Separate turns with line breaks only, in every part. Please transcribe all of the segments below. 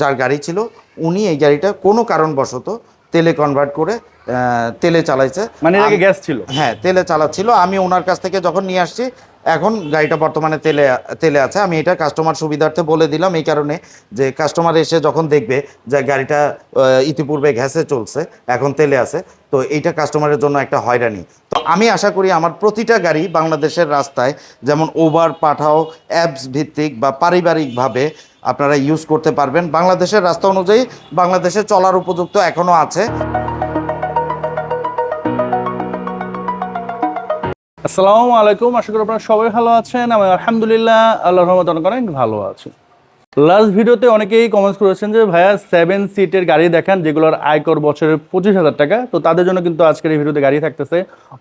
যার গাড়ি ছিল উনি এই গাড়িটা কোনো কারণবশত তেলে কনভার্ট করে তেলে চালাইছে।
মানে আগে গ্যাস ছিল?
হ্যাঁ তেলে চালাচ্ছিল। আমি ওনার কাছ থেকে যখন নিয়ে আসছি এখন গাড়িটা বর্তমানে তেলে তেলে আছে। আমি এটা কাস্টমার সুবিধার্থে বলে দিলাম এই কারণে যে কাস্টমার এসে যখন দেখবে যে গাড়িটা ইতিপূর্বে গ্যাসে চলছে এখন তেলে আছে তো এইটা কাস্টমারের জন্য একটা হয়রানি। তো আমি আশা করি আমার প্রতিটা গাড়ি বাংলাদেশের রাস্তায় যেমন ওভার পাঠাও অ্যাপস ভিত্তিক বা পারিবারিকভাবে আপনারা ইউজ করতে পারবেন। বাংলাদেশের রাস্তা অনুযায়ী বাংলাদেশে চলার উপযুক্ত এখনও আছে।
আসসালামু আলাইকুম, আশা করি আপনারা সবাই ভালো আছেন। আমি আলহামদুলিল্লাহ, আল্লাহর রহমত অনেক ভালো আছি। লাস্ট ভিডিওতে অনেকেই কমেন্টস করেছেন যে, ভাইয়া সেভেন সিটের গাড়ি দেখান, যেগুলোর আয়কর বছরের পঁচিশ হাজার টাকা। তো তাদের জন্য কিন্তু আজকের এই ভিডিওতে গাড়ি থাকতেছে।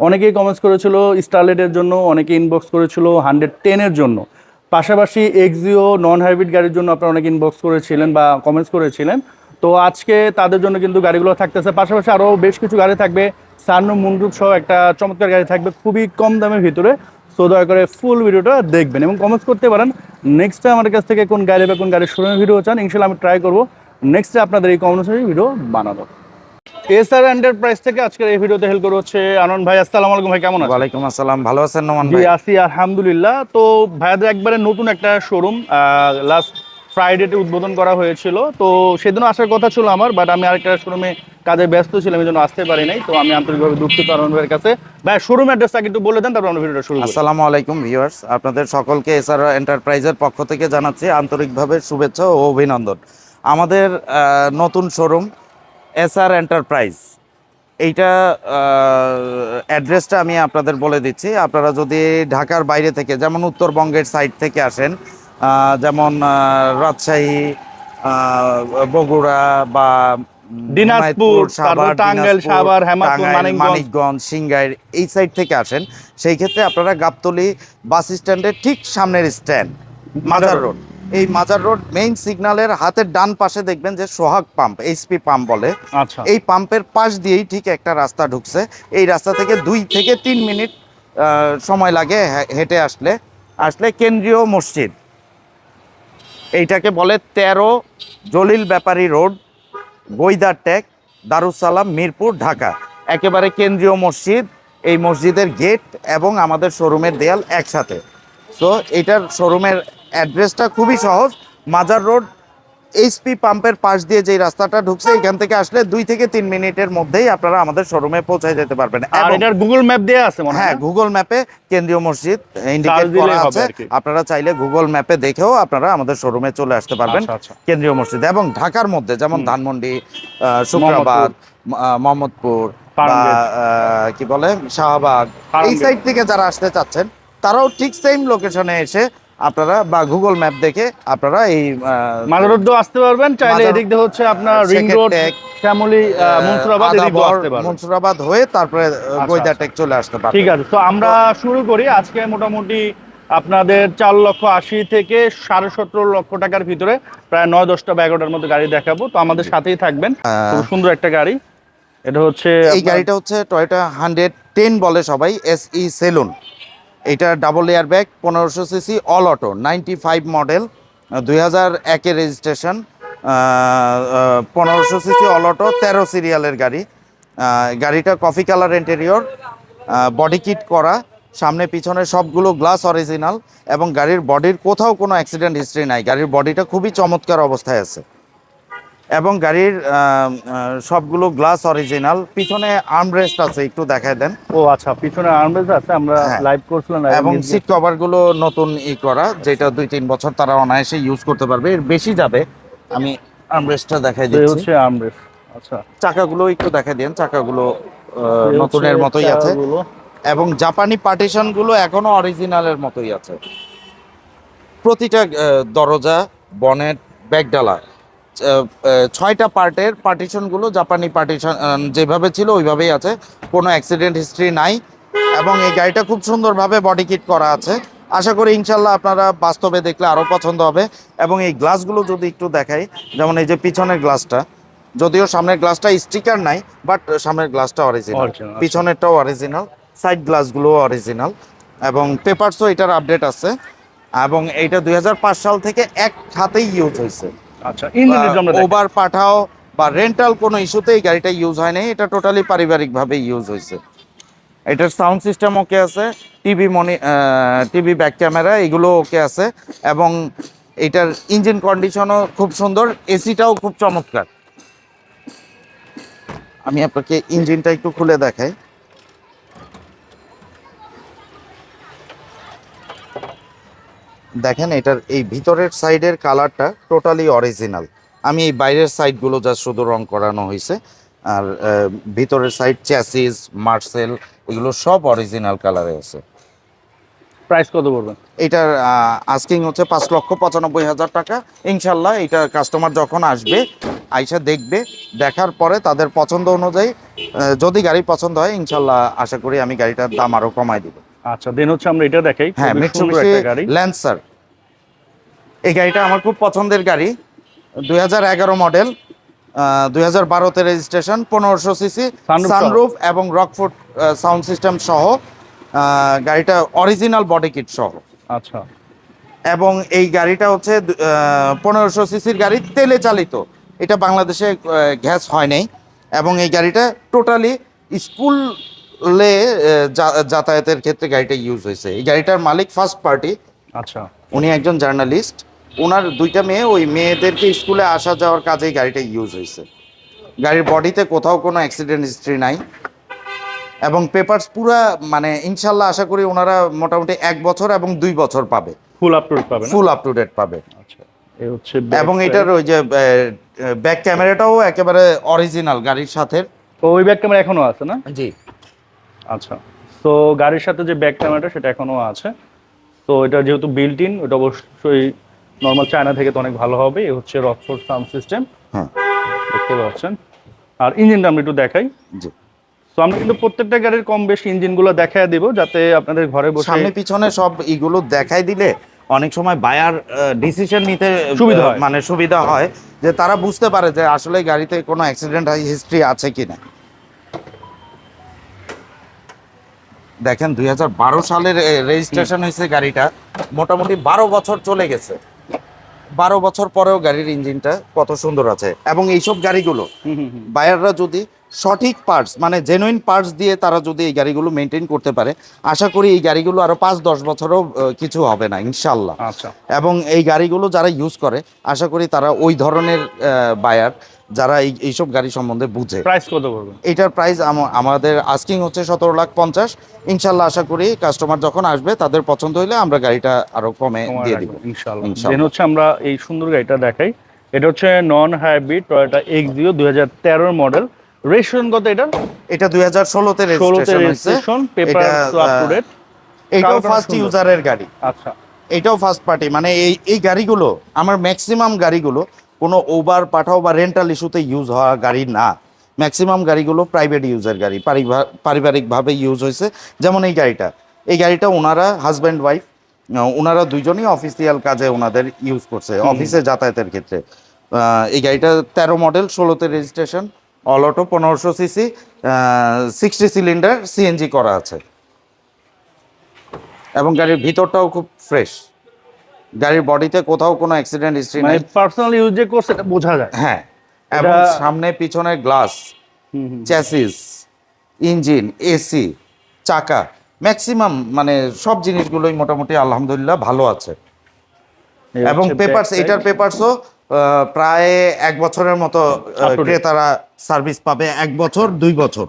অনেকেই কমেন্টস করেছিল স্টারলেটের জন্য। অনেকে ইনবক্স করেছিল হান্ড্রেড টেনের জন্য। পাশাপাশি এক্সিও নন হাইব্রিড গাড়ির জন্য আপনারা অনেকে ইনবক্স করেছিলেন বা কমেন্টস করেছিলেন। তো আজকে তাদের জন্য কিন্তু গাড়িগুলো থাকতেছে। পাশাপাশি আরও বেশ কিছু গাড়ি থাকবে। সার্নো মুন্ডুপ সহ একটা চমৎকার গাড়ি থাকবে খুবই কম দামের ভিতরে। সো দয়া করে ফুল ভিডিওটা দেখবেন এবং কমেন্টস করতে পারেন। নেক্সট টাইম আমাদের কাছ থেকে কোন গাড়ি বা কোন গাড়ির শোরুমের ভিডিও চান ইনশাল্লাহ আমি ট্রাই করব। নেক্সট আপনাদের এই কমেন্ট অনুসারে ভিডিও বানাবো। এসআর এন্টারপ্রাইজ থেকে আজকের এই ভিডিওতে হেল্প করে হচ্ছে আনন্দ ভাই। আসসালামু আলাইকুম ভাই কেমন আছেন?
ওয়ালাইকুম আসসালাম। ভালো আছেন নোমান ভাই?
আছি আলহামদুলিল্লাহ। তো ভাইয়াদের একবারে নতুন একটা শোরুম লাস্ট ফ্রাইডেতে উদ্বোধন করা হয়েছিল। তো সেদিনও আসার কথা ছিল আমার বাট আমি আরেকটা শোরুমে কাজে ব্যস্ত ছিলাম এই জন্য আসতে পারি নাই। তো আমি আন্তরিকভাবে দুঃখিত আনন্দ ভাইয়ের কাছে। ভাই শোরুম অ্যাড্রেসটা একটু বলে দেন তারপর আমরা ভিডিওটা শুরু
আসসালামু আলাইকুম ভিউয়ার্স আপনাদের সকলকে এসআর এন্টারপ্রাইজের পক্ষ থেকে জানাচ্ছি আন্তরিকভাবে শুভেচ্ছা ও অভিনন্দন। আমাদের নতুন শোরুম এসআর এন্টারপ্রাইজ এইটা অ্যাড্রেসটা আমি আপনাদের বলে দিচ্ছি। আপনারা যদি ঢাকার বাইরে থেকে যেমন উত্তরবঙ্গের সাইড থেকে আসেন যেমন রাজশাহী বগুড়া বা
দিনাজপুর, টাঙ্গাইল, সাভার। মানিকগঞ্জ।
সিংগাইর এই সাইড থেকে আসেন। সেই ক্ষেত্রে আপনারা গাবতলি বাস স্ট্যান্ডের ঠিক সামনের স্ট্যান্ড মাজার রোড এই মাজার রোড মেইন সিগন্যালের হাতের ডান পাশে দেখবেন যে সোহাগ পাম্প এইচপি পাম্প বলে।
আচ্ছা।
এই পাম্পের পাশ দিয়েই ঠিক একটা রাস্তা ঢুকছে। এই রাস্তা থেকে দুই থেকে তিন মিনিট সময় লাগে হেঁটে আসলে। আসলে কেন্দ্রীয় মসজিদ। এইটাকে বলে তেরো জলিল ব্যাপারী রোড বৈদার টেক দারুসালাম মিরপুর ঢাকা। একেবারে কেন্দ্রীয় মসজিদ। এই মসজিদের গেট এবং আমাদের শোরুমের দেয়াল একসাথে। সো এটার শোরুমের অ্যাড্রেসটা খুবই সহজ। মাজার রোড এইচপি পাম্পের পাশ দিয়ে যে রাস্তাটা ঢুকছে এখান থেকে আসলে দুই থেকে তিন মিনিটের মধ্যেই আপনারা আমাদের শোরুমে পৌঁছে যেতে পারবেন।
আর এটার গুগল ম্যাপ দেওয়া আছে হ্যাঁ
গুগল ম্যাপে কেন্দ্রীয় মসজিদ ইন্ডিকেট করা আছে। আপনারা চাইলে গুগল ম্যাপে দেখেও আপনারা আমাদের শোরুমে চলে আসতে পারবেন
আচ্ছা, আচ্ছা।
কেন্দ্রীয় মসজিদ। এবং ঢাকার মধ্যে যেমন ধানমন্ডি শুক্রাবাদ মোহাম্মদপুর। বা কি বলে? শাহবাগ। এই সাইড থেকে যারা আসতে চাচ্ছেন তারাও ঠিক সেম লোকেশনে এসে আপনারা বা গুগল ম্যাপ দেখে আপনারা এই আহ,
মাজার রোড আসতে পারবেন চাইলে এদিক দিয়ে হচ্ছে আপনার রিং রোড শ্যামলি মনসুরাবাদ এদিক
আদাবর,
আসতে পারবেন।
মনসুরাবাদ হয়ে তারপরে
আচ্ছা।
টেক চলে আসতে পারবেন
ঠিক আছে তো আমরা শুরু করি। আজকে মোটামুটি আপনাদের চার লক্ষ আশি থেকে সাড়ে সতেরো লক্ষ টাকার ভিতরে প্রায় নয় দশটা বা এগারোটার মতো গাড়ি দেখাবো। তো আমাদের সাথেই থাকবেন। খুব সুন্দর একটা গাড়ি। এটা হচ্ছে
এই গাড়িটা হচ্ছে টয়োটা হান্ড্রেড টেন বলে সবাই এস ই সেলুন এটা ডাবল এয়ার ব্যাগ পনেরোশো CC all auto ninety five model দুই হাজার একের রেজিস্ট্রেশন পনেরোশো সিসি অল অটো তেরো সিরিয়ালের গাড়ি। গাড়িটা coffee colour interior body kit করা, সামনে পিছনে সবগুলো গ্লাস অরিজিনাল এবং গাড়ির বডির কোথাও কোনো অ্যাক্সিডেন্ট হিস্ট্রি নাই। গাড়ির বডিটা খুবই চমৎকার অবস্থায় আছে। এবং গাড়ির সবগুলো গ্লাস অরিজিনাল পিছনে আর্মরেস্ট আছে একটু দেখায় দেন।
ও আচ্ছা পিছনে আর্মরেস্ট আছে আমরা
হ্যাঁ।
লাইভ করছিলাম
এবং সিট কভারগুলো নতুন ই করা যেটা দুই তিন বছর তারা অনায়াসে ইউজ করতে পারবে। এর বেশি যাবে আমি আর্মরেস্টটা দেখাই দিচ্ছি।
হচ্ছে আর্মরেস্ট আচ্ছা।
চাকাগুলো একটু দেখাই দেন চাকাগুলো নতুনের মতোই আছে। এবং জাপানি পার্টিশনগুলো এখনও অরিজিনালের মতোই আছে। প্রতিটা দরজা বনেট ব্যাগডালা ছয়টা পার্টের পার্টিশনগুলো জাপানি পার্টিশন যেভাবে ছিল ওইভাবেই আছে। কোনো অ্যাক্সিডেন্ট হিস্ট্রি নাই। এবং এই গাড়িটা খুব সুন্দরভাবে বডি কিট করা আছে। আশা করি ইনশাল্লাহ আপনারা বাস্তবে দেখলে আরও পছন্দ হবে। এবং এই গ্লাসগুলো যদি একটু দেখাই যেমন এই যে পিছনের গ্লাসটা যদিও সামনের গ্লাসটা স্টিকার নাই বাট সামনের গ্লাসটা অরিজিনাল
আচ্ছা।
পিছনেরটাও অরিজিনাল সাইড গ্লাসগুলো অরিজিনাল এবং পেপারসও এটার আপডেট আছে। এবং এইটা দুই হাজার পাঁচ সাল থেকে এক হাতেই ইউজ হয়েছে।
আচ্ছা ইঞ্জিনের জন্য
ওভার পাঠাও বা রেন্টাল কোনো ইস্যুতে এই গাড়িটা ইউজ হয় নাই এটা টোটালি পারিবারিকভাবে ইউজ হয়েছে। এটার সাউন্ড সিস্টেম ওকে আছে টিভি মনি টিভি ব্যাক ক্যামেরা এগুলো ওকে আছে এবং এটার ইঞ্জিন কন্ডিশনও খুব সুন্দর এসিটাও খুব চমৎকার। আমি আপনাকে ইঞ্জিনটা একটু খুলে দেখাই। দেখেন এটার এই ভিতরের সাইডের কালারটা টোটালি অরিজিনাল। আমি এই বাইরের সাইডগুলো যা শুধু রং করানো হয়েছে। আর ভিতরের সাইড চ্যাসিস মার্সেল এগুলো সব অরিজিনাল কালারে আছে।
প্রাইস কত পড়বে?
এটার আস্কিং হচ্ছে পাঁচ লক্ষ পঁচানব্বই হাজার টাকা। ইনশাল্লাহ এটা কাস্টমার যখন আসবে আইসা দেখবে দেখার পরে তাদের পছন্দ অনুযায়ী যদি গাড়ি পছন্দ হয় ইনশাল্লাহ আশা করি আমি গাড়িটার দাম আরও কমাই দিব।
আচ্ছা দেন হচ্ছে আমরা এটা দেখাই।
হ্যাঁ মিটসুবিশি ল্যান্সার এই গাড়িটা আমার খুব পছন্দের গাড়ি। দুই হাজার এগারো মডেল দুই হাজার বারোতে রেজিস্ট্রেশন পনেরোশো সিসি সানরুফ এবং রকফুট সাউন্ড সিস্টেম সহ। গাড়িটা অরিজিনাল বডি কিট সহ।
আচ্ছা।
এবং এই গাড়িটা হচ্ছে পনেরোশো সিসির গাড়ি তেলে চালিত। এটা বাংলাদেশে গ্যাস হয় নাই। এবং এই গাড়িটা টোটালি স্কুলে যাতায়াতের ক্ষেত্রে গাড়িটা ইউজ হয়েছে। এই গাড়িটার মালিক ফার্স্ট পার্টি
আচ্ছা।
উনি একজন জার্নালিস্ট ওনার দুইটা মেয়ে ওই মেয়েদেরকে স্কুলে আসা যাওয়ার কাজে গাড়িটা ইউজ হয়েছে। গাড়ির বডিতে কোথাও কোনো অ্যাক্সিডেন্ট হিস্ট্রি নাই। এবং পেপারস পুরা মানে ইনশাল্লাহ আশা করি ওনারা মোটামুটি এক বছর এবং দুই বছর পাবে।
ফুল আপ টু পাবে
ফুল আপ টু ডেট পাবে।
আচ্ছা। এই হচ্ছে
এবং। এটার ওই যে ব্যাক ক্যামেরাটাও একেবারে অরিজিনাল গাড়ির সাথে।
ওই ব্যাক ক্যামেরা এখনও আছে না?
জি।
আচ্ছা। তো গাড়ির সাথে যে ব্যাক ক্যামেরাটা সেটা এখনও আছে। তো এটা যেহেতু বিল্ট ইন ওটা অবশ্যই নর্মাল চায়না থেকে তো অনেক ভালো হবে। এ হচ্ছে রকফোর্ড সাউন্ড সিস্টেম
হ্যাঁ।
দেখতে পাচ্ছেন। আর ইঞ্জিনটা আমরা একটু দেখাই।
জি।
তো আমরা কিন্তু প্রত্যেকটা গাড়ির কম বেশি ইঞ্জিনগুলো দেখায় দিব যাতে আপনাদের ঘরে বসে
সামনে পিছনে সব এগুলো দেখাই দিলে অনেক সময় বায়ার ডিসিশন নিতে
সুবিধা হয়।
মানে সুবিধা হয়। যে তারা বুঝতে পারে যে আসলে গাড়িতে কোনো অ্যাক্সিডেন্ট হিস্ট্রি আছে কিনা। দেখেন দুই হাজার বারো সালের রেজিস্ট্রেশন হয়েছে গাড়িটা। মোটামুটি বারো বছর চলে গেছে। বারো বছর পরেও গাড়ির ইঞ্জিনটা কত সুন্দর আছে। এবং এইসব গাড়িগুলো। বায়াররা যদি সঠিক পার্টস মানে জেনুইন পার্টস দিয়ে তারা যদি এই গাড়িগুলো মেনটেন করতে পারে আশা করি এই গাড়িগুলো আরও পাঁচ দশ বছরও কিছু হবে না ইনশাল্লাহ
আচ্ছা।
এবং এই গাড়িগুলো যারা ইউজ করে আশা করি তারা ওই ধরনের বায়ার যারা এই এইসব গাড়ি সম্বন্ধে বুঝে।
প্রাইস কত পড়বে?
এটার প্রাইস আমাদের আস্কিং হচ্ছে সতেরো লাখ পঞ্চাশ। ইনশাল্লাহ আশা করি কাস্টমার যখন আসবে তাদের পছন্দ হলে আমরা গাড়িটা আরও কমে দিয়ে দিব।
ইনশাআল্লাহ। হচ্ছে আমরা এই সুন্দর গাড়িটা দেখাই। এটা হচ্ছে non hybrid Toyota X zero দুই হাজার তেরোর মডেল রেজিস্ট্রেশন কত এটা
এটা দুই হাজার ষোলোতে
ষোলোতে
registration
paper up to date
এটাও ফার্স্ট ইউজারের গাড়ি।
আচ্ছা।
এটাও ফার্স্ট পার্টি মানে এই এই গাড়িগুলো আমার ম্যাক্সিমাম গাড়িগুলো কোনো ওভার পাঠাও বা রেন্টাল ইস্যুতে ইউজ হওয়া গাড়ি না। ম্যাক্সিমাম গাড়িগুলো প্রাইভেট ইউজের গাড়ি পারিবারিকভাবে ইউজ হয়েছে। যেমন এই গাড়িটা। এই গাড়িটা ওনারা হাজব্যান্ড ওয়াইফ ওনারা দুইজনই অফিসিয়াল কাজে ওনাদের ইউজ করছে অফিসে যাতায়াতের ক্ষেত্রে। এই গাড়িটা তেরো মডেল ষোলোতে রেজিস্ট্রেশন অল অটো পনেরোশো সিসি সিক্সটি সিলিন্ডার সিএনজি করা আছে। এবং গাড়ির ভিতরটাও খুব ফ্রেশ গাড়ির বডিতে কোথাও কোনো অ্যাক্সিডেন্ট হিস্ট্রি নাই।
পার্সোনাল ইউজ যে করছে এটা বোঝা যায়।
হ্যাঁ এবং সামনে পিছনে গ্লাস চ্যাসিস ইঞ্জিন এসি চাকা ম্যাক্সিমাম মানে সব জিনিসগুলোই মোটামুটি আলহামদুলিল্লাহ ভালো আছে। এবং পেপারস। এটার পেপারসও প্রায় এক বছরের মতো. ক্রেতারা সার্ভিস পাবে এক বছর দুই বছর।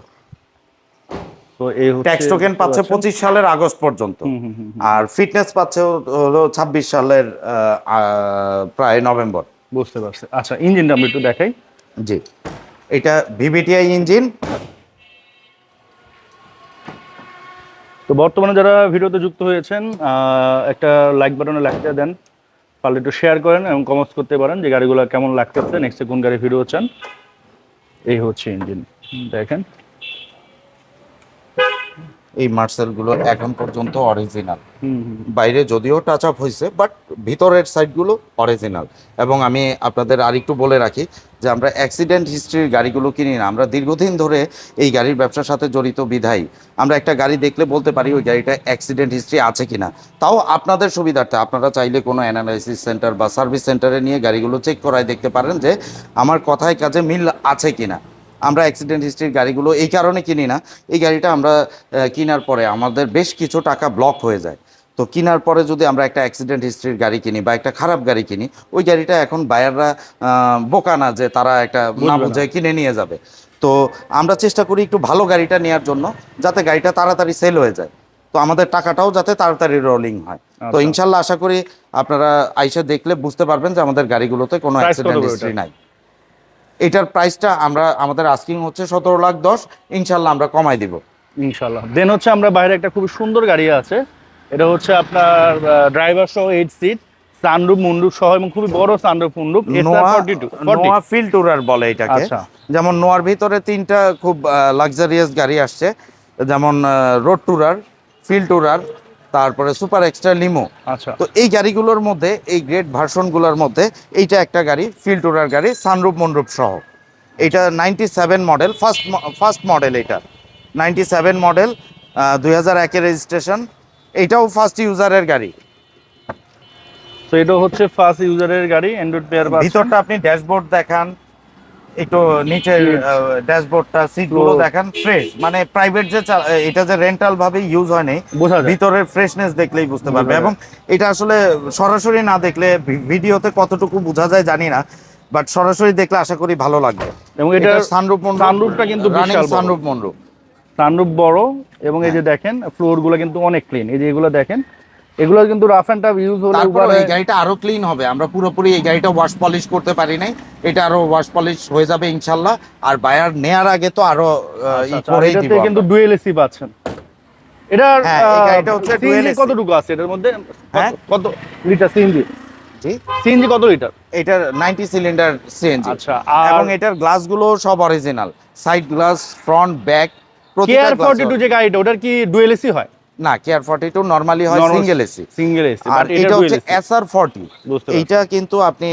তো এই
ট্যাক্স টোকেন পাচ্ছে পঁচিশ সালের আগস্ট পর্যন্ত। আর ফিটনেস পাচ্ছে হলো ছাব্বিশ সালের প্রায় নভেম্বর।
বুঝতে পারছি। আচ্ছা ইঞ্জিনটা আমরা একটু দেখাই।
জি। এটা ভিভিটিআই ইঞ্জিন।
তো বর্তমানে যারা ভিডিওতে যুক্ত হয়েছেন আহ, একটা লাইক বাটনে লাইকটা দেন। পারলে একটু শেয়ার করেন এবং কমেন্টস করতে পারেন যে গাড়িগুলো কেমন লাগতেছে। নেক্সটে কোন গাড়ি ভিডিও চান? এই হচ্ছে ইঞ্জিন দেখেন।
এই মার্সেলগুলো এখন পর্যন্ত অরিজিনাল বাইরে যদিও টাচ আপ হয়েছে বাট ভিতরের সাইডগুলো অরিজিনাল এবং আমি আপনাদের আরেকটু বলে রাখি যে আমরা অ্যাক্সিডেন্ট হিস্ট্রির গাড়িগুলো কিনি না আমরা দীর্ঘদিন ধরে এই গাড়ির ব্যবসার সাথে জড়িত বিধায়ী। আমরা একটা গাড়ি দেখলে বলতে পারি ওই গাড়িটা অ্যাক্সিডেন্ট হিস্ট্রি আছে কিনা। তাও আপনাদের সুবিধার্থে আপনারা চাইলে কোনো অ্যানালাইসিস সেন্টার বা সার্ভিস সেন্টারে নিয়ে গাড়িগুলো চেক করায় দেখতে পারেন যে আমার কথায় কাজে মিল আছে কিনা। আমরা অ্যাক্সিডেন্ট হিস্ট্রির গাড়িগুলো এই কারণে কিনি না। এই গাড়িটা আমরা কেনার পরে আমাদের বেশ কিছু টাকা ব্লক হয়ে যায়। তো কেনার পরে যদি আমরা একটা অ্যাক্সিডেন্ট হিস্ট্রির গাড়ি কিনি বা একটা খারাপ গাড়ি কিনি ওই গাড়িটা এখন বায়াররা বোকা না যে তারা একটা না। বুঝে কিনে নিয়ে যাবে। তো আমরা চেষ্টা করি একটু ভালো গাড়িটা নেওয়ার জন্য যাতে গাড়িটা তাড়াতাড়ি সেল হয়ে যায়। তো আমাদের টাকাটাও যাতে তাড়াতাড়ি রোলিং হয়। তো
আচ্ছা।
ইনশাল্লাহ আশা করি আপনারা আইসা দেখলে বুঝতে পারবেন যে আমাদের গাড়িগুলোতে কোনো অ্যাক্সিডেন্ট হিস্ট্রি নাই। এটার প্রাইসটা আমরা আমাদের আস্কিং হচ্ছে সতেরো লাখ দশ ইনশাল্লাহ আমরা কমাই দিব।
ইনশাল্লাহ। দেন হচ্ছে আমরা বাইরে একটা খুব সুন্দর গাড়ি আছে। এটা হচ্ছে আপনার ড্রাইভার সহ এইট সিট সানরুফ মুন্ডুপ সহ এবং খুবই বড় সানরুফ মুন্ডুপ
নোয়া ফিল টুরার বলে এটাকে।
আচ্ছা।
যেমন নোয়ার ভিতরে তিনটা খুব লাক্সারিয়াস গাড়ি আসছে। যেমন রোড টুরার ফিল টুরার তারপরে সুপার এক্সট্রা লিমো
আচ্ছা।
তো এই গাড়িগুলোর মধ্যে এই গ্রেট ভার্সনগুলোর মধ্যে এইটা একটা গাড়ি ফিল টুরার গাড়ি সানরুপ মনরূপ সহ। এটা ninety seven model first first model এটা। নাইনটি সেভেন মডেল দুই হাজার একের রেজিস্ট্রেশন এইটাও ফার্স্ট ইউজারের গাড়ি।
তো এটা হচ্ছে ফার্স্ট ইউজারের গাড়ি অ্যান্ড্রয়েড পেয়ার
ভিতরটা আপনি ড্যাশবোর্ড দেখান। একটু নিচের ড্যাশবোর্ডটা সিটগুলো দেখান ফ্রেশ মানে প্রাইভেট যে এটা যে রেন্টাল ভাবে ইউজ
বোঝা যায়।
ভিতরের ফ্রেশনেস দেখলেই বুঝতে পারবে। এবং এটা আসলে সরাসরি না দেখলে ভিডিওতে কতটুকু বোঝা যায় জানি না বাট সরাসরি দেখলে আশা করি ভালো লাগবে।
এবং এটা
সানরূপ
sunroofটা কিন্তু বিশাল।
সানরূপ মনরূপ
সানরুফ বড় এবং এই যে
হ্যাঁ।
দেখেন ফ্লোরগুলো কিন্তু অনেক ক্লিন এই যে এগুলো দেখেন এগুলো কিন্তু রাফ অ্যান্ড টাফ ইউজ হলে
তারপর এই গাড়িটা আরও ক্লিন হবে। আমরা পুরোপুরি এই গাড়িটা ওয়াশ পলিশ করতে পারি নাই। এটা আরও ওয়াশ পলিশ হয়ে যাবে ইনশাল্লাহ। আর বায়ার নেয়ার আগে তো আরও ই
আচ্ছা,
করেই
এটাতে
দিব
কিন্তু ডুয়েল এসি পাচ্ছেন। এটার
হ্যাঁ, এই গাড়িটা হচ্ছে dual AC
কতটুকু আছে? এটার মধ্যে কত- লিটার সিএনজি
জি।
সিএনজি কত লিটার
এটার 90 সিলিন্ডার সিএনজি
আচ্ছা
এবং এটার গ্লাসগুলো সব original side glass front back প্রতিটা গ্লাস
ফর্টি টু যে গাড়িটা ওটার কি ডুয়েল এসি হয়?
না কেয়ার 42 নরমালি হয় সিঙ্গেল এসি
সিঙ্গেল এসি
আর এটা হচ্ছে এসআর 40
বুঝতে
এইটা কিন্তু আপনি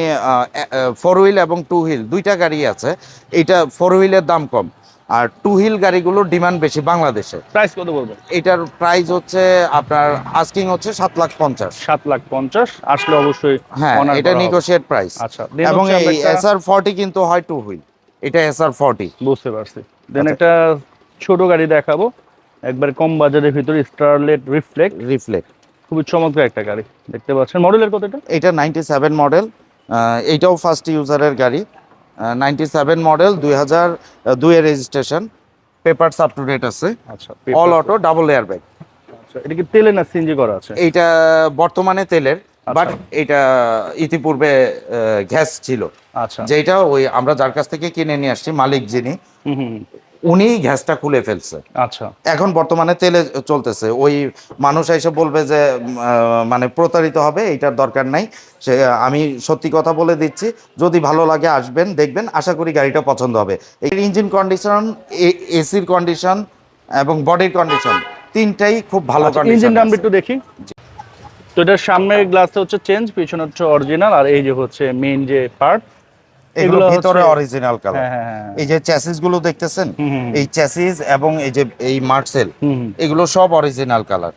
ফোর হুইল এবং টু হুইল দুইটা গাড়ি আছে। এইটা ফোর হুইলের দাম কম। আর টু হুইল গাড়িগুলোর ডিমান্ড বেশি বাংলাদেশে।
প্রাইস কত বলবেন
এটার প্রাইস হচ্ছে আপনার আস্কিং হচ্ছে সাত লাখ পঞ্চাশ।
সাত লাখ পঞ্চাশ আসলে অবশ্যই
হ্যাঁ এটা। নিগোশিয়েট প্রাইস
আচ্ছা,
এবং এই এসআর ফর্টি কিন্তু হয় টু হুইল এটা এসআর ফর্টি
বুঝতে পারছি। দেন
আচ্ছা।
একটা ছোট গাড়ি দেখাবো। একবার কম বাজারের ভিতরে স্টারলেট রিফ্লেক্ট
রিফ্লেক্ট
খুবই চমৎকার একটা গাড়ি দেখতে পাচ্ছেন। মডেলের কত এটা?
এটা নাইনটি সেভেন মডেল এইটাও ফার্স্ট ইউজারের গাড়ি। নাইনটি সেভেন মডেল দুই হাজার দুইয়ের registration papers up to date আছে।
আচ্ছা
all auto double air bag
আচ্ছা, এটা কি তেলে না সিএনজি করা আছে?
এইটা বর্তমানে তেলের
আচ্ছা।
বাট এটা ইতিপূর্বে গ্যাস ছিল।
আচ্ছা।
যেটা ওই আমরা যার কাছ থেকে কিনে নিয়ে আসছি মালিক যিনি।
হুম হুম হুম।
উনি গ্যাসটা খুলে ফেলছে।
আচ্ছা।
এখন বর্তমানে তেলে চলতেছে। ওই মানুষ এসে বলবে যে মানে প্রতারিত হবে এইটার দরকার নাই। সে আমি সত্যি কথা বলে দিচ্ছি যদি ভালো লাগে আসবেন দেখবেন আশা করি গাড়িটা পছন্দ হবে। এর ইঞ্জিন কন্ডিশন এসির কন্ডিশন এবং বডির কন্ডিশন তিনটাই খুব ভালো
ইঞ্জিন
কন্ডিশন
নাম্বার একটু দেখি। তো এটার সামনের গ্লাসটা হচ্ছে চেঞ্জ পিছনে হচ্ছে অরিজিনাল আর এই যে হচ্ছে মেইন যে পার্ট
এগুলো ভিতরে অরিজিনাল কালার
হ্যাঁ হ্যাঁ হ্যাঁ।
এই যে চ্যাসিসগুলো দেখতেছেন। এই চ্যাসিস এবং এই যে এই মার্সেল। এগুলো সব অরিজিনাল কালার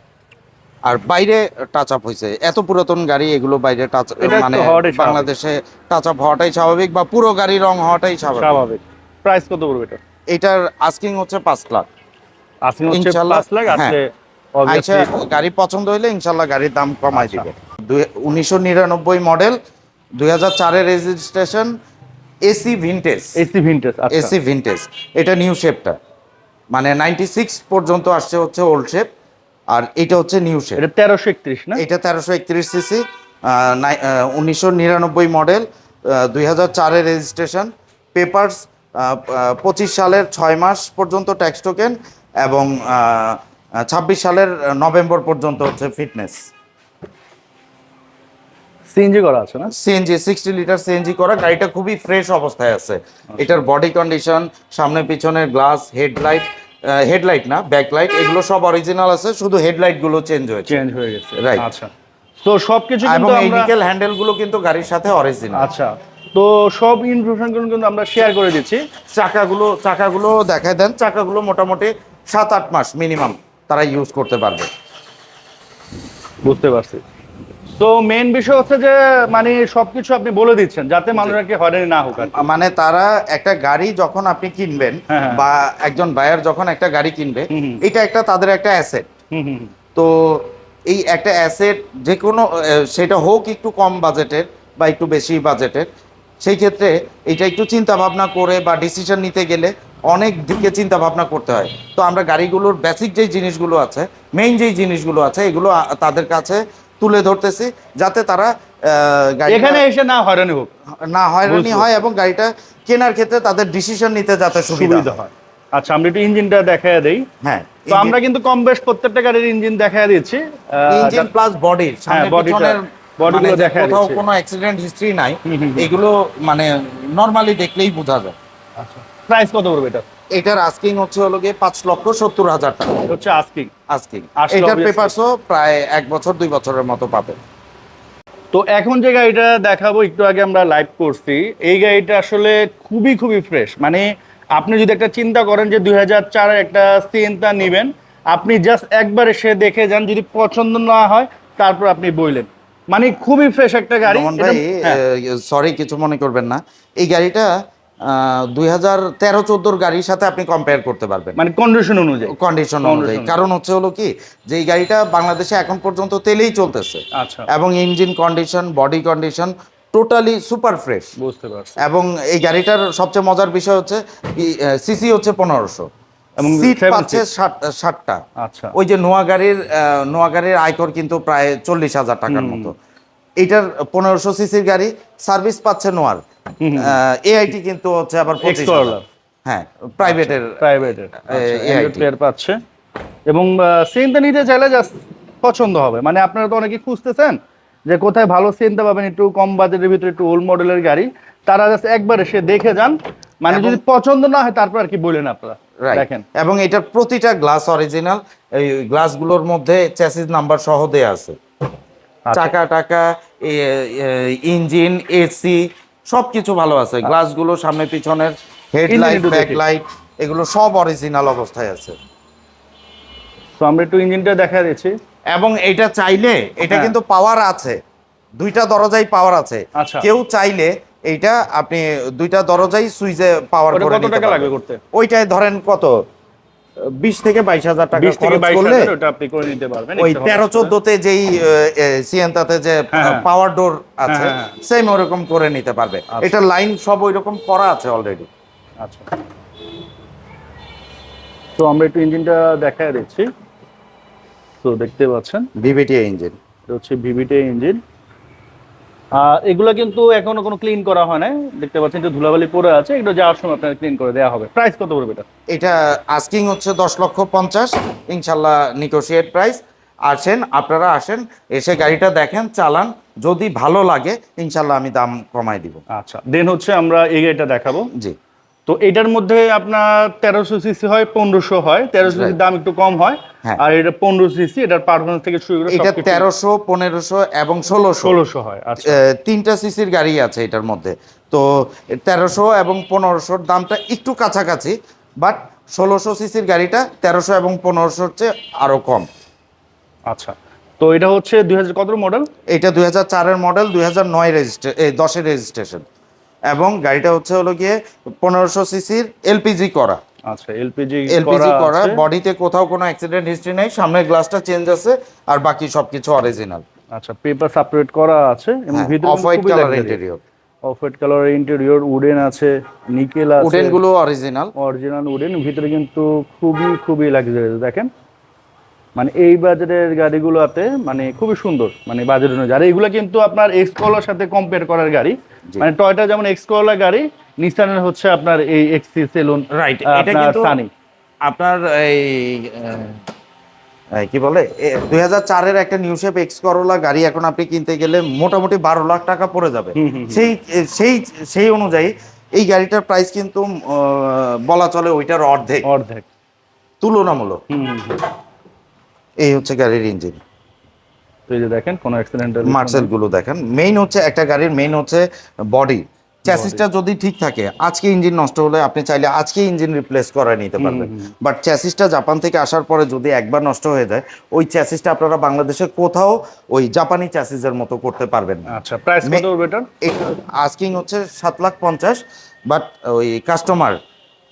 আর বাইরে টাচ আপ হয়েছে এত পুরাতন গাড়ি এগুলো বাইরে টাচ মানে বাংলাদেশে টাচ আপ হওয়াটাই স্বাভাবিক বা পুরো গাড়ি রং হওয়াটাই স্বাভাবিক।
প্রাইস কত পড়বে এটা?
এটার আস্কিং হচ্ছে পাঁচ লাখ।
আপনি হচ্ছে পাঁচ লাখ
হ্যাঁ।
আসলে
আচ্ছা গাড়ি পছন্দ হলে ইনশাল্লাহ গাড়ির দাম কমাই
আচ্ছা।
দিবে উনিশশো নিরানব্বই মডেল দুই হাজার চারের registration AC vintage
AC vintage
AC vintage এটা নিউ শেপটা মানে নাইনটি সিক্স পর্যন্ত আসছে হচ্ছে ওল্ড শেপ আর এটা হচ্ছে নিউ শেপ
এটা তেরোশো একত্রিশ না?
এটা তেরোশো একত্রিশ সিসি উনিশশো নিরানব্বই মডেল দুই হাজার চারের রেজিস্ট্রেশন পেপার্স পঁচিশ সালের ছয় মাস পর্যন্ত ট্যাক্স টোকেন এবং ছাব্বিশ সালের নভেম্বর পর্যন্ত হচ্ছে ফিটনেস
সিএনজি করা আছে না?
সিএনজি সিক্সটি লিটার সিএনজি করা গাড়িটা খুবই ফ্রেশ অবস্থায় আছে। এটার বডি কন্ডিশন সামনে পিছনের গ্লাস হেডলাইট হেডলাইট না ব্যাকলাইট এগুলো সব অরিজিনাল আছে শুধু হেডলাইটগুলো চেঞ্জ হয়েছে।
চেঞ্জ হয়ে গেছে।
রাইট
আচ্ছা। তো সবকিছু কিন্তু আমরা
নিকেল হ্যান্ডেলগুলো কিন্তু গাড়ির সাথে অরিজিনাল
আচ্ছা। তো সব ইনফরমেশন কিন্তু আমরা শেয়ার করে দিচ্ছি।
চাকাগুলো চাকাগুলো দেখায় দেন চাকাগুলো মোটামুটি সাত আট মাস মিনিমাম তারা ইউজ করতে পারবে।
বুঝতে পারছি। তো মেন বিষয় হচ্ছে যে মানে সবকিছু আপনি বলে দিচ্ছেন যাতে মানুষকে হয়রানি না হোক
মানে তারা একটা গাড়ি যখন আপনি কিনবেন
হ্যাঁ, হ্যাঁ।
বা একজন বায়ার যখন একটা গাড়ি কিনবে। এটা একটা তাদের একটা অ্যাসেট। তো এই একটা অ্যাসেট যে কোনো সেটা হোক একটু কম বাজেটের বা একটু বেশি বাজেটের সেই ক্ষেত্রে এটা একটু চিন্তা ভাবনা করে বা ডিসিশন নিতে গেলে অনেক দিকে চিন্তা ভাবনা করতে হয় তো আমরা গাড়িগুলোর বেসিক যেই জিনিসগুলো আছে মেইন যেই জিনিসগুলো আছে এগুলো তাদের কাছে তুলে ধরতেছি যাতে তারা
এখানে এসে না হয়রানি হোক।
না হয়রানি হয় এবং গাড়িটা কেনার ক্ষেত্রে তাদের ডিসিশন নিতে যাতে সুবিধা
হয়। আচ্ছা আমরা একটু ইঞ্জিনটা দেখায় দেই।
হ্যাঁ
তো আমরা কিন্তু কম বেশ প্রত্যেকটা গাড়ির ইঞ্জিন দেখায় দিচ্ছি।
ইঞ্জিন প্লাস বডি সামনে পিছনের
bodyগুলো
মানে
দেখা
কোথাও। কোনো অ্যাক্সিডেন্ট হিস্ট্রি নাই। এগুলো মানে নরমালি দেখলেই বোঝা যায়।
প্রাইস কত পড়বে এটা?
এটার আস্কিং হচ্ছে হলো গিয়ে পাঁচ লক্ষ সত্তর হাজার টাকা।
এটা হচ্ছে আস্কিং
আস্কিং এটার পেপারসও প্রায় এক বছর দুই বছরের মতো পাবে।
তো এখন যে গাড়িটা দেখাবো একটু আগে আমরা লাইভ করছি। এই গাড়িটা আসলে খুবই খুবই ফ্রেশ মানে আপনি যদি একটা চিন্তা করেন যে দুই হাজার চারের একটা সিএনটা নেবেন আপনি জাস্ট একবার এসে দেখে যান যদি পছন্দ না হয় তারপর আপনি বললেন মানে খুবই ফ্রেশ একটা গাড়ি।
ভাই
হ্যাঁ,
সরি কিছু মনে করবেন না। এই গাড়িটা দুই হাজার তেরো চোদ্দোর গাড়ির সাথে আপনি কম্পেয়ার করতে পারবেন।
মানে কন্ডিশন অনুযায়ী।
কন্ডিশন অনুযায়ী। কারণ হচ্ছে হলো কি যে এই গাড়িটা বাংলাদেশে এখন পর্যন্ত তেলেই চলতেছে
আচ্ছা।
এবং engine condition body condition totally super fresh
বুঝতে পারছি।
এবং এই গাড়িটার সবচেয়ে মজার বিষয় হচ্ছে সিসি হচ্ছে পনেরোশো। এবং সিট পাচ্ছে ষাটটা।
আচ্ছা।
ওই যে নোয়া গাড়ির নোয়া গাড়ির আয়কর কিন্তু প্রায় চল্লিশ হাজার টাকার মতো। এটার পনেরোশো সিসির গাড়ি সার্ভিস পাচ্ছে নোয়ার। এআইটি কিন্তু হচ্ছে আবার পঁচিশ হ্যাঁ প্রাইভেটের
প্রাইভেটের প্লেয়ার পাচ্ছে। এবং সিএনটা নিতে চাইলে জাস্ট পছন্দ হবে। মানে আপনারা তো অনেকে খুঁজতেছেন যে কোথায় ভালো সিএনটা পাবেন একটু কম বাজেটের ভিতরে একটু ওল্ড মডেলের গাড়ি। তারা জাস্ট একবার এসে দেখে যান। মানে যদি পছন্দ না হয় তারপর আর কি বললেন আপনারা। দেখেন।
এবং এটার প্রতিটা গ্লাস অরিজিনাল এই গ্লাসগুলোর মধ্যে চ্যাসিস নাম্বার সহ দেয়া আছে।
আচ্ছা।
চাকা টাকা ইঞ্জিন এসি সব কিছু ভালো আছে। গ্লাসগুলো সামনে পিছনের হেডলাইট ব্যাকলাইট এগুলো সব অরিজিনাল অবস্থায় আছে।
তো আমরা একটু ইঞ্জিনটা দেখা দিচ্ছি।
এবং এটা চাইলে এটা
হ্যাঁ।
কিন্তু পাওয়ার আছে। দুইটা দরজাই পাওয়ার আছে।
আচ্ছা।
কেউ চাইলে এইটা আপনি দুইটা দরজাই সুইচে পাওয়ার করে
কত
নিতে
টাকা লাগবে
পারবেন
করতে?
ওইটাই ধরেন কত? বিশ থেকে বাইশ হাজার টাকা খরচ করলে
ওটা আপনি করে নিতে পারবেন
ওই
extra
তেরো
খরচ
চোদ্দতে যেই সিএনটাতে যে
হ্যাঁ।
পাওয়ার ডোর আছে
হ্যাঁ, হ্যাঁ।
সেম ওরকম করে নিতে পারবে।
আচ্ছা।
এটা লাইন সব ওইরকম করা আছে অলরেডি
আচ্ছা। তো আমরা একটু ইঞ্জিনটা দেখা দিচ্ছি। তো দেখতে পাচ্ছেন।
ভিভিটি ইঞ্জিন
এটা হচ্ছে ভিভিটে ইঞ্জিন এগুলো কিন্তু এখনও কোনো ক্লিন করা হয় না দেখতে পাচ্ছেন যে ধুলাবালি পড়ে আছে এগুলো যাওয়ার সময় আপনার ক্লিন করে দেওয়া হবে। প্রাইস কত পড়বে এটা?
এটা আস্কিং হচ্ছে দশ লক্ষ পঞ্চাশ ইনশাল্লাহ নিগোসিয়েট প্রাইস আসেন আপনারা আসেন এসে গাড়িটা দেখেন চালান। যদি ভালো লাগে ইনশাল্লাহ আমি দাম কমাই দিব।
আচ্ছা দেন হচ্ছে আমরা এই গাড়িটা দেখাবো।
জি।
তো এটার মধ্যে আপনার তেরোশো সিসি হয় পনেরোশো হয়। তেরোশো সিসির দাম একটু কম হয়।
হ্যাঁ।
আর এটা পনেরো সিসি এটার পারফরমেন্স থেকে শুরু করে
এটা তেরোশো পনেরোশো এবং ষোলোশো।
ষোলোশো হয় আচ্ছা।
তিনটা সিসির গাড়ি আছে এটার মধ্যে। তো তেরোশো এবং পনেরোশোর দামটা একটু কাছাকাছি বাট ষোলোশো সিসির গাড়িটা তেরোশো এবং পনেরোশোর চেয়ে আরও কম।
আচ্ছা। তো এটা হচ্ছে দুই হাজার কত মডেল
এটা দুই হাজার চারের মডেল দুই হাজার নয় রেজিস্ট্রে এই দশের রেজিস্ট্রেশন এবং গাড়িটা হচ্ছে হলো গিয়ে পনেরোশো সিসির এলপিজি করা।
আচ্ছা এলপিজি
এলপিজি করা বডিতে কোথাও কোনো অ্যাক্সিডেন্ট হিস্ট্রি নেই সামনের গ্লাসটা চেঞ্জ আছে আর বাকি সবকিছু অরিজিনাল
আচ্ছা পেপার সেপারেট করা আছে এবং ভিতরে
off white colour interior
off white কালারের ইন্টেরিয়র উডেন আছে নিকেল আছে।
উডেনগুলো অরিজিনাল
অরিজিনাল উডেন ভিতরে কিন্তু খুবই খুবই লাক্সারিয়াস দেখেন মানে এই বাজারের গাড়িগুলোতে মানে খুবই সুন্দর মানে বাজার অনুযায়ী। আর এগুলো কিন্তু আপনার এক্সকলার সাথে কম্পেয়ার করার গাড়ি। মানে টয়টা যেমন এক্সকলার গাড়ি নিসানের হচ্ছে আপনার এই এক্সি সেলুন
রাইট এটা
আপনার
কিন্তু
সানি
আপনার এই কি বলে? দুই হাজার চারের একটা নিউ শেপ এক্স করোলা গাড়ি এখন আপনি কিনতে গেলে মোটামুটি বারো লাখ টাকা পড়ে যাবে। সেই সেই সেই অনুযায়ী এই গাড়িটার প্রাইস কিন্তু আহ, বলা চলে ওইটার অর্ধেক।
অর্ধেক।
তুলনামূলক। এই হচ্ছে গাড়ির ইঞ্জিন
এই যে দেখেন কোনো অ্যাক্সিডেন্টাল
মার্সেলগুলো দেখেন। মেইন হচ্ছে একটা গাড়ির মেইন হচ্ছে বডি চ্যাসিসটা যদি ঠিক থাকে আজকে ইঞ্জিন নষ্ট হলে আপনি চাইলে আজকে ইঞ্জিন রিপ্লেস করে নিতে পারবেন। বাট চ্যাসিসটা জাপান থেকে আসার পরে যদি একবার নষ্ট হয়ে যায় ওই চ্যাসিসটা আপনারা বাংলাদেশে কোথাও ওই জাপানি চ্যাসিসের মতো করতে পারবেন
আচ্ছা প্রাইস কত পড়বে এটার
আস্কিং হচ্ছে সাত লাখ পঞ্চাশ বাট ওই কাস্টমার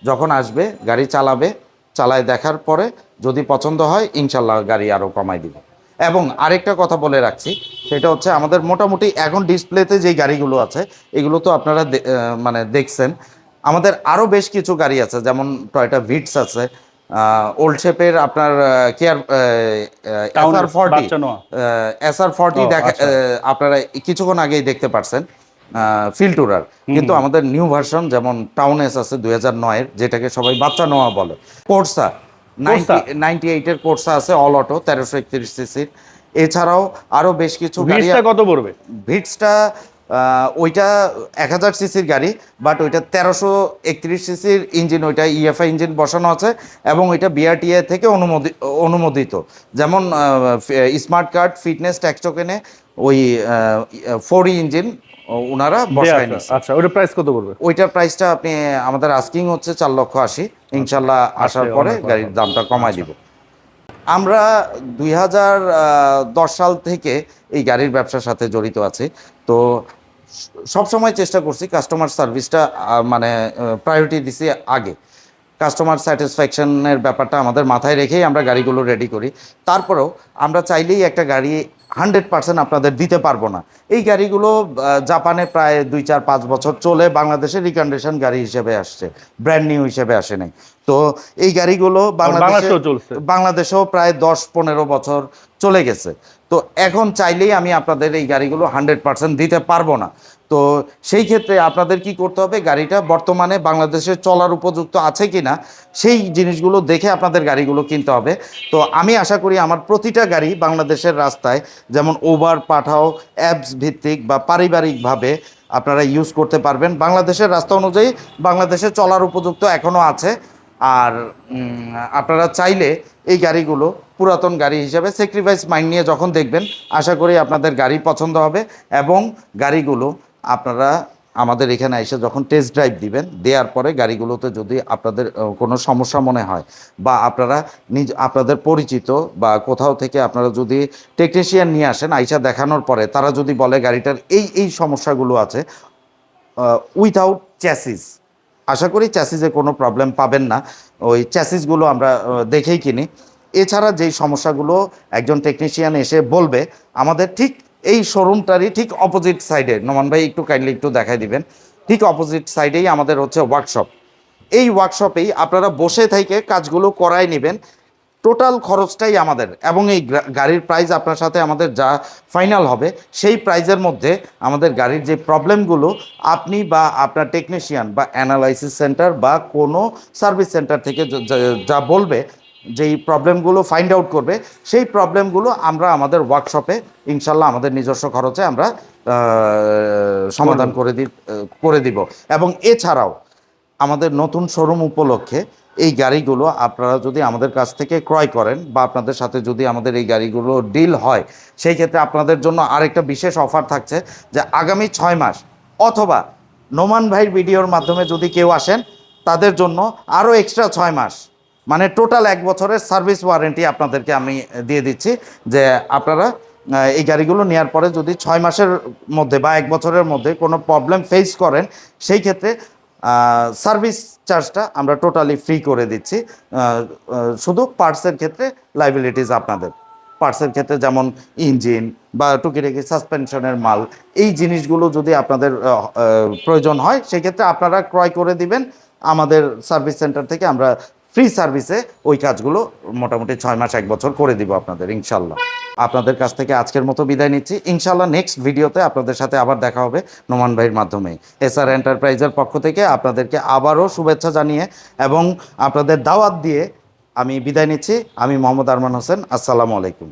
যখন আসবে গাড়ি চালাবে চালায় দেখার পরে যদি পছন্দ হয় ইনশাল্লাহ গাড়ি আরও কমাই দিব। এবং আরেকটা কথা বলে রাখছি সেটা হচ্ছে আমাদের মোটামুটি এখন ডিসপ্লেতে যেই গাড়িগুলো আছে এগুলো তো আপনারা মানে দেখছেন আমাদের আরও বেশ কিছু গাড়ি আছে যেমন টয়টা ভিটস আছে ওল্ড শেপের আপনার কেয়ার এসআর ফর্টি। এসআর ফর্টি দেখা
আচ্ছা।
আপনারা কিছুক্ষণ আগেই দেখতে পারছেন ফিল্টুরার কিন্তু আমাদের নিউ ভার্সন যেমন টাউন এস আছে দুই হাজার নয়ের যেটাকে সবাই বাচ্চা নোয়া বলে কোর্সা? নাইনটি এইটের কোর্সা আছে অল অটো তেরোশো একত্রিশ সিসির। এছাড়াও আরও বেশ কিছু গাড়ি
কত পড়বে?
ভিটসটা ওইটা এক হাজার সিসির গাড়ি বাট ওইটা তেরোশো একত্রিশ সিসির ইঞ্জিন ওইটা ইএফআই ইঞ্জিন বসানো আছে এবং ওইটা বিআরটিএ থেকে অনুমোদিত অনুমোদিত। যেমন স্মার্ট কার্ড ফিটনেস ট্যাক্স টোকেনে ওই ফোর ইঞ্জিন ওনারা বসায়। নিচ্ছে
আচ্ছা ওটার প্রাইস কত পড়বে?
ওইটার প্রাইসটা আপনি আমাদের আস্কিং হচ্ছে চার লক্ষ আশি। ইনশাল্লাহ আসার পরে গাড়ির দামটা কমায় দিব। আমরা দুই হাজার দশ সাল থেকে এই গাড়ির ব্যবসার সাথে জড়িত আছি। তো সব সময় চেষ্টা করছি কাস্টমার সার্ভিসটা মানে প্রায়োরিটি দিছি আগে। কাস্টমার স্যাটিসফ্যাকশনের ব্যাপারটা আমাদের মাথায় রেখেই আমরা গাড়িগুলো রেডি করি। তারপরেও আমরা চাইলেই একটা গাড়ি হান্ড্রেড পার্সেন্ট আপনাদের দিতে পারব না। এই গাড়িগুলো জাপানে প্রায় দুই চার পাঁচ বছর চলে বাংলাদেশে রিকন্ডিশন গাড়ি হিসেবে আসছে। ব্র্যান্ড নিউ হিসেবে আসে নাই। তো এই গাড়িগুলো বাংলাদেশে
বাংলাদেশেও
প্রায় দশ পনেরো বছর চলে গেছে। তো এখন চাইলেই আমি আপনাদের এই গাড়িগুলো হান্ড্রেড পার্সেন্ট দিতে পারব না। তো সেই ক্ষেত্রে আপনাদের কি করতে হবে? গাড়িটা বর্তমানে বাংলাদেশে চলার উপযুক্ত আছে কি না সেই জিনিসগুলো দেখে আপনাদের গাড়িগুলো কিনতে হবে। তো আমি আশা করি আমার প্রতিটা গাড়ি বাংলাদেশের রাস্তায়, যেমন ওভার পাঠাও অ্যাপস ভিত্তিক বা পারিবারিকভাবে আপনারা ইউজ করতে পারবেন। বাংলাদেশের রাস্তা অনুযায়ী বাংলাদেশে চলার উপযুক্ত এখনও আছে। আর আপনারা চাইলে এই গাড়িগুলো পুরাতন গাড়ি হিসাবে স্যাক্রিফাইস মাইন্ড নিয়ে যখন দেখবেন, আশা করি আপনাদের গাড়ি পছন্দ হবে এবং গাড়িগুলো আপনারা আমাদের এখানে এসে যখন টেস্ট ড্রাইভ দিবেন, দেওয়ার পরে গাড়িগুলোতে যদি আপনাদের কোনো সমস্যা মনে হয় বা আপনারা নিজ, আপনাদের পরিচিত বা কোথাও থেকে আপনারা যদি টেকনিশিয়ান নিয়ে আসেন, আইসা দেখানোর পরে তারা যদি বলে গাড়িটার এই এই সমস্যাগুলো আছে উইথাউট চ্যাসিস আশা করি চ্যাসিসে কোনো প্রবলেম পাবেন না। ওই চ্যাসিসগুলো আমরা দেখেই কিনি। এছাড়া যেই সমস্যাগুলো একজন টেকনিশিয়ান এসে বলবে, আমাদের ঠিক এই শোরুমটারই ঠিক অপোজিট সাইডে নোমান ভাই, একটু কাইন্ডলি একটু দেখাই দিবেন। ঠিক অপোজিট সাইডেই আমাদের হচ্ছে ওয়ার্কশপ এই ওয়ার্কশপেই আপনারা বসে থেকে কাজগুলো করাই নেবেন। টোটাল খরচটাই আমাদের এবং এই গাড়ির প্রাইস আপনার সাথে আমাদের যা ফাইনাল হবে, সেই প্রাইজের মধ্যে আমাদের গাড়ির যে প্রবলেমগুলো আপনি বা আপনার টেকনিশিয়ান বা অ্যানালাইসিস সেন্টার বা কোনো সার্ভিস সেন্টার থেকে যা- বলবে যেই প্রবলেমগুলো ফাইন্ড আউট করবে সেই প্রবলেমগুলো আমরা আমাদের ওয়ার্কশপে ইনশাল্লাহ আমাদের নিজস্ব খরচে আমরা সমাধান করে দি করে দিব। এবং এছাড়াও আমাদের নতুন শোরুম উপলক্ষে এই গাড়িগুলো আপনারা যদি আমাদের কাছ থেকে ক্রয় করেন বা আপনাদের সাথে যদি আমাদের এই গাড়িগুলো ডিল হয় সেই ক্ষেত্রে আপনাদের জন্য আরেকটা বিশেষ অফার থাকছে যে আগামী ছয় মাস অথবা নোমান ভাইয়ের ভিডিওর মাধ্যমে যদি কেউ আসেন তাদের জন্য আরও এক্সট্রা ছয় মাস মানে টোটাল এক বছরের সার্ভিস ওয়ারেন্টি আপনাদেরকে আমি দিয়ে দিচ্ছি যে আপনারা এই গাড়িগুলো নেওয়ার পরে যদি ছয় মাসের মধ্যে বা এক বছরের মধ্যে কোনো প্রবলেম ফেস করেন, সেই ক্ষেত্রে সার্ভিস চার্জটা আমরা টোটালি ফ্রি করে দিচ্ছি। শুধু পার্টসের ক্ষেত্রে লাইবিলিটিস আপনাদের। পার্টসের ক্ষেত্রে যেমন ইঞ্জিন বা টুকিটাকি সাসপেনশনের মাল, এই জিনিসগুলো যদি আপনাদের প্রয়োজন হয়, সেক্ষেত্রে আপনারা ক্রয় করে দিবেন। আমাদের সার্ভিস সেন্টার থেকে আমরা ফ্রি সার্ভিসে ওই কাজগুলো মোটামুটি ছয় মাস, এক বছর করে দিব আপনাদের, ইনশাল্লাহ। আপনাদের কাছ থেকে আজকের মতো বিদায় নিচ্ছি। ইনশাল্লাহ নেক্সট ভিডিওতে আপনাদের সাথে আবার দেখা হবে নোমান ভাইয়ের মাধ্যমে। এসআর এন্টারপ্রাইজের পক্ষ থেকে আপনাদেরকে আবারও শুভেচ্ছা জানিয়ে এবং আপনাদের দাওয়াত দিয়ে আমি বিদায় নিচ্ছি। আমি মোহাম্মদ আরমান হোসেন, আসসালামু আলাইকুম।